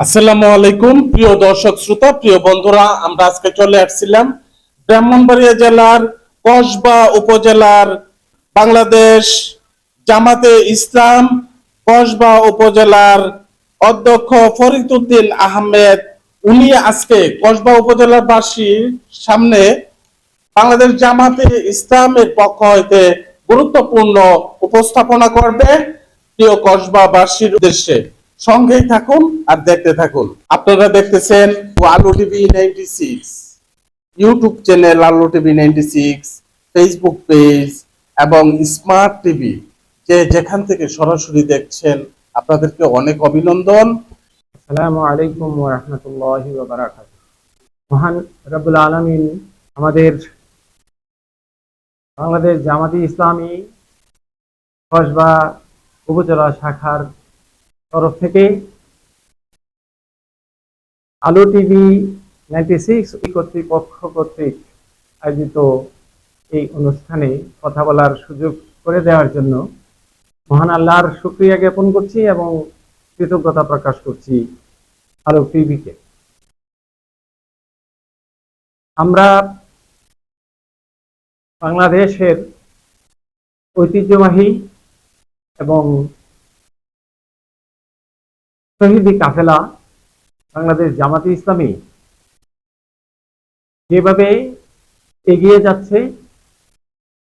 আসসালামু আলাইকুম, প্রিয় দর্শক শ্রোতা, প্রিয় বন্ধুরা, আমরা আজকে চলে আসছিলাম ব্রাহ্মণবাড়িয়া জেলার কসবা উপজেলার বাংলাদেশ জামাতে ইসলাম কসবা উপজেলার অধ্যক্ষ ফরিদউদ্দিন আহমেদ। উনি আজকে কসবা উপজেলার বাসীর সামনে বাংলাদেশ জামাতে ইসলামের পক্ষ হইতে গুরুত্বপূর্ণ উপস্থাপনা করবে প্রিয় কসবা কসবাবাসীর উদ্দেশ্যে। সঙ্গেই থাকুন আর দেখতে থাকুন। আপনারা দেখতেছেন Alu TV ninety six YouTube channel Alu TV ninety six Facebook page এবং স্মার্ট টিভি। যে যেখান থেকে সরাসরি দেখছেন, আপনাদেরকে অনেক অভিনন্দন। আসসালামু আলাইকুম রাহমাতুল্লাহি মহান রব্বুল আলামিন আমাদের বাংলাদেশ জামাতি ইসলামী কসবা উপজেলা শাখার তরফ থেকে আলো টিভি নাইনটি সিক্স কর্তৃপক্ষ কর্তৃক আয়োজিত এই অনুষ্ঠানে কথা বলার সুযোগ করে দেওয়ার জন্য মহান আল্লাহর শুক্রিয়া জ্ঞাপন করছি এবং কৃতজ্ঞতা প্রকাশ করছি আলো টিভিকে আমরা বাংলাদেশের ঐতিহ্যবাহী এবং শহীদি কাফেলা বাংলাদেশ জামাতি ইসলামী যেভাবে এগিয়ে যাচ্ছে,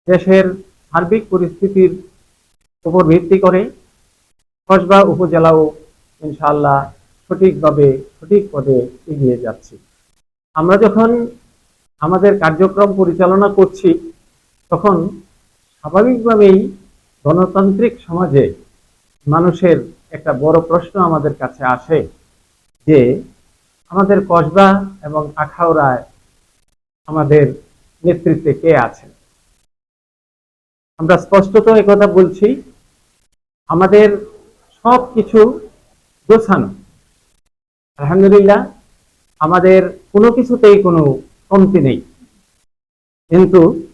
দেশের সার্বিক পরিস্থিতির উপর ভিত্তি করে, কসবা উপজেলাও ইনশাআল্লাহ সঠিকভাবে, সঠিক পদে এগিয়ে যাচ্ছে। আমরা যখন আমাদের কার্যক্রম পরিচালনা করছি, তখন স্বাভাবিকভাবেই গণতান্ত্রিক সমাজে মানুষের একটা বড় প্রশ্ন আমাদের কাছে আসে যে, আমাদের কসবা এবং আখাউড়ায় আমাদের নেতৃত্বে কে আছেন? আমরা স্পষ্টত কথা বলছি, আমাদের সব কিছু গোছানো। আলহামদুলিল্লাহ, আমাদের কোনো কিছুতেই কোনো কমতি নেই। কিন্তু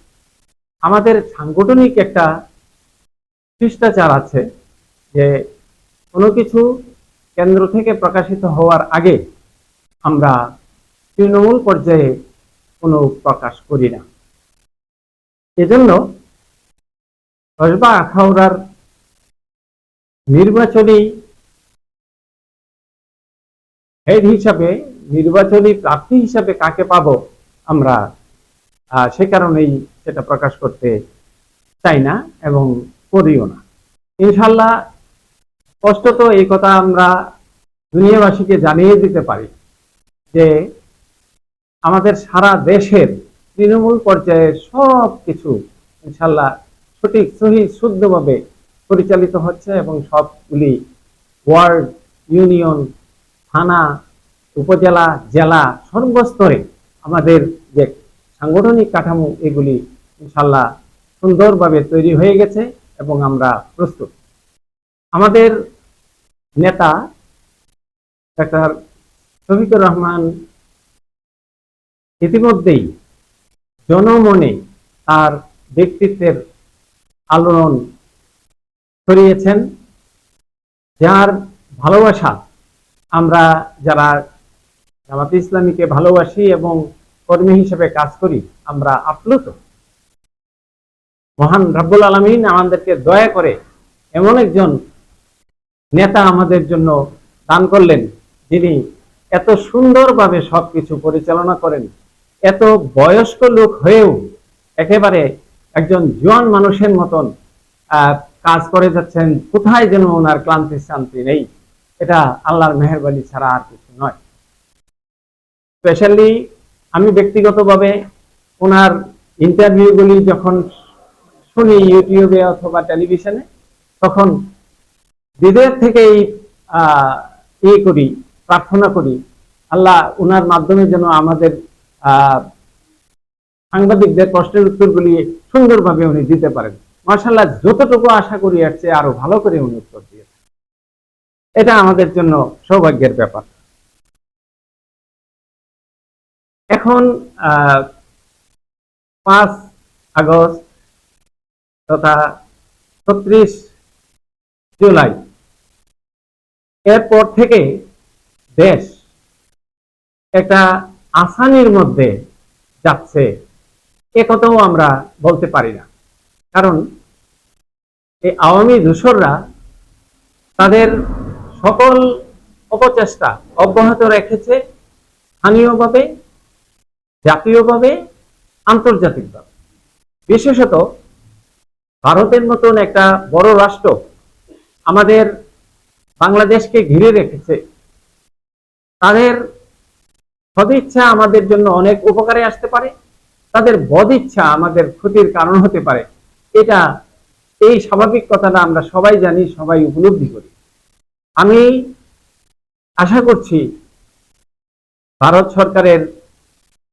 আমাদের সাংগঠনিক একটা শিষ্টাচার আছে যে কোনো কিছু কেন্দ্র থেকে প্রকাশিত হওয়ার আগে আমরা তৃণমূল পর্যায়ে কোনো প্রকাশ করি না। এজন্য কসবা আখাউড়ার নির্বাচনী হেড হিসাবে, নির্বাচনী প্রার্থী হিসাবে কাকে পাব আমরা সে কারণেই সেটা প্রকাশ করতে চাই না এবং করিও না। ইনশাল্লাহ স্পষ্টত এই কথা আমরা দুনিয়াবাসীকে জানিয়ে দিতে পারি যে আমাদের সারা দেশের তৃণমূল পর্যায়ে সব কিছু ইনশাল্লাহ সঠিক, সহি, শুদ্ধভাবে পরিচালিত হচ্ছে এবং সবগুলি ওয়ার্ড, ইউনিয়ন, থানা, উপজেলা, জেলা সর্বস্তরে আমাদের যে সাংগঠনিক কাঠামো, এগুলি ইনশাল্লাহ সুন্দরভাবে তৈরি হয়ে গেছে এবং আমরা প্রস্তুত। আমাদের নেতা ডাক্তার শফিকুর রহমান ইতিমধ্যেই জনমনে তার ব্যক্তিত্বের আলোড়ন ছড়িয়েছেন, যার ভালোবাসা আমরা যারা জামাতে ইসলামীকে ভালোবাসি এবং কর্মী হিসেবে কাজ করি, আমরা আপ্লুত। মহান রাব্বুল আলমিন আমাদেরকে দয়া করে এমন একজন নেতা আমাদের জন্য দান করলেন। যিনি এত সুন্দরভাবে সবকিছু পরিচালনা করেন। এত বয়স্ক লোক হয়েও একেবারে একজন জোয়ান মানুষের মতন কাজ করে যাচ্ছেন। কোথায় যেন ওনার ক্লান্তি শান্তি নেই। এটা আল্লাহর মেহরবানি ছাড়া আর কিছু নয়। স্পেশালি আমি ব্যক্তিগতভাবে ওনার ইন্টারভিউগুলি যখন শুনি ইউটিউবে অথবা টেলিভিশনে, তখন হৃদয়ের থেকেই, আহ ইয়ে করি, প্রার্থনা করি, আল্লাহ ওনার মাধ্যমে যেন আমাদের, আহ, সাংবাদিকদের প্রশ্নের উত্তরগুলি সুন্দরভাবে উনি দিতে পারেন। মার্শাল্লাহ যতটুকু আশা করি চেয়ে আরও ভালো করে উনি উত্তর দিয়েছেন। এটা আমাদের জন্য সৌভাগ্যের ব্যাপার। এখন পাঁচ আগস্ট তথা ছত্রিশ জুলাই এরপর থেকে দেশ একটা আসানির মধ্যে যাচ্ছে, এ কথাও আমরা বলতে পারি না। কারণ এই আওয়ামী দূষররা তাদের সকল অপচেষ্টা অব্যাহত রেখেছে স্থানীয়ভাবে, জাতীয়ভাবে, আন্তর্জাতিকভাবে। বিশেষত ভারতের মতন একটা বড় রাষ্ট্র আমাদের বাংলাদেশকে ঘিরে রেখেছে। তাদের সদিচ্ছা আমাদের জন্য অনেক উপকারে আসতে পারে, তাদের বদিচ্ছা আমাদের ক্ষতির কারণ হতে পারে। এটা এই স্বাভাবিক কথাটা আমরা সবাই জানি, সবাই উপলব্ধি করি। আমি আশা করছি ভারত সরকারের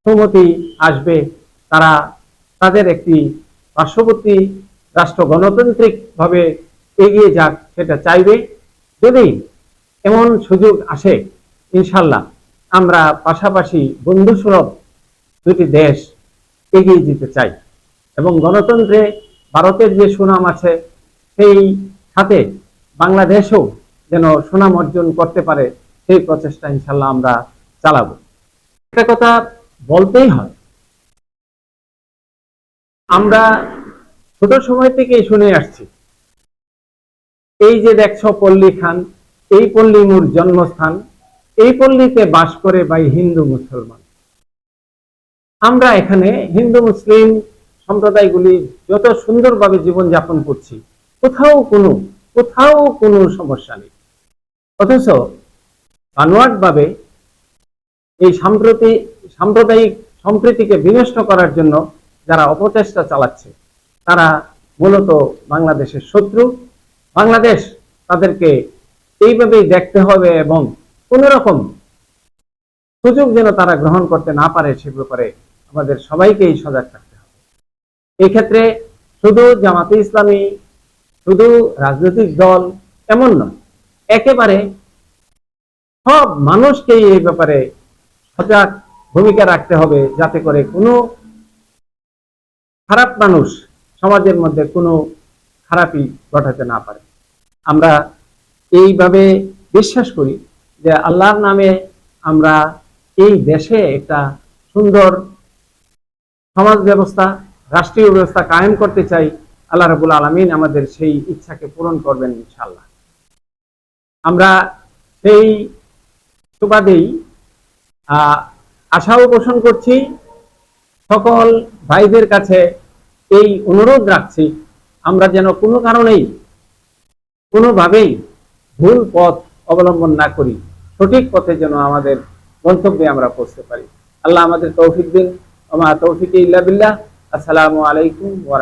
সম্মতি আসবে, তারা তাদের একটি পার্শ্ববর্তী রাষ্ট্র গণতান্ত্রিক ভাবে এগিয়ে যাক, সেটা চাইবে। যদি এমন সুযোগ আসে, ইনশাল্লাহ আমরা পাশাপাশি বন্ধুসুলভ দুটি দেশ এগিয়ে যেতে চাই এবং গণতন্ত্রে ভারতের যে সুনাম আছে, সেই সাথে বাংলাদেশও যেন সুনাম অর্জন করতে পারে, সেই প্রচেষ্টা ইনশাল্লাহ আমরা চালাবো। একটা কথা বলতেই হয়, আমরা ছোট সময় থেকেই শুনে আসছি এই যে দেখছ পল্লী খান, এই পল্লী মোর জন্মস্থান, এই পল্লীতে বাস করে ভাই হিন্দু মুসলমান। আমরা এখানে হিন্দু মুসলিম সম্প্রদায়গুলি যত সুন্দরভাবে জীবনযাপন করছি, কোথাও কোনো কোথাও কোনো সমস্যা নেই। অথচ ভাবে এই সাম্প্রতি, সাম্প্রদায়িক সম্প্রীতিকে বিনষ্ট করার জন্য যারা অপচেষ্টা চালাচ্ছে, তারা মূলত বাংলাদেশের শত্রু। বাংলাদেশ তাদেরকে এইভাবেই দেখতে হবে এবং কোন রকম সুযোগ যেন তারা গ্রহণ করতে না পারে সে ব্যাপারে আমাদের সবাইকেই সজাগ থাকতে হবে। এই ক্ষেত্রে শুধু জামাতে ইসলামী, শুধু রাজনৈতিক দল এমন নয়, একেবারে সব মানুষকেই এই ব্যাপারে সজাগ ভূমিকা রাখতে হবে যাতে করে কোনো খারাপ মানুষ সমাজের মধ্যে কোনো খারাপই ঘটাতে না পারে। আমরা এইভাবে বিশ্বাস করি যে আল্লাহর নামে আমরা এই দেশে একটা সুন্দর সমাজ ব্যবস্থা, রাষ্ট্রীয় ব্যবস্থা কায়েম করতে চাই। আল্লাহ রাবুল আলমিন আমাদের সেই ইচ্ছাকে পূরণ করবেন ইনশাল্লাহ আমরা সেই সুবাদেই আশাও পোষণ করছি, সকল ভাইদের কাছে এই অনুরোধ রাখছি, আমরা যেন কোনো কারণেই কোনোভাবেই ভুল পথ অবলম্বন না করি, সঠিক পথে যেন আমাদের গন্তব্যে আমরা পড়তে পারি। আল্লাহ আমাদের তৌফিক দিন। আমার তৌফিক ইল্লা বিল্লাহ। আসসালামু আলাইকুম ওয়া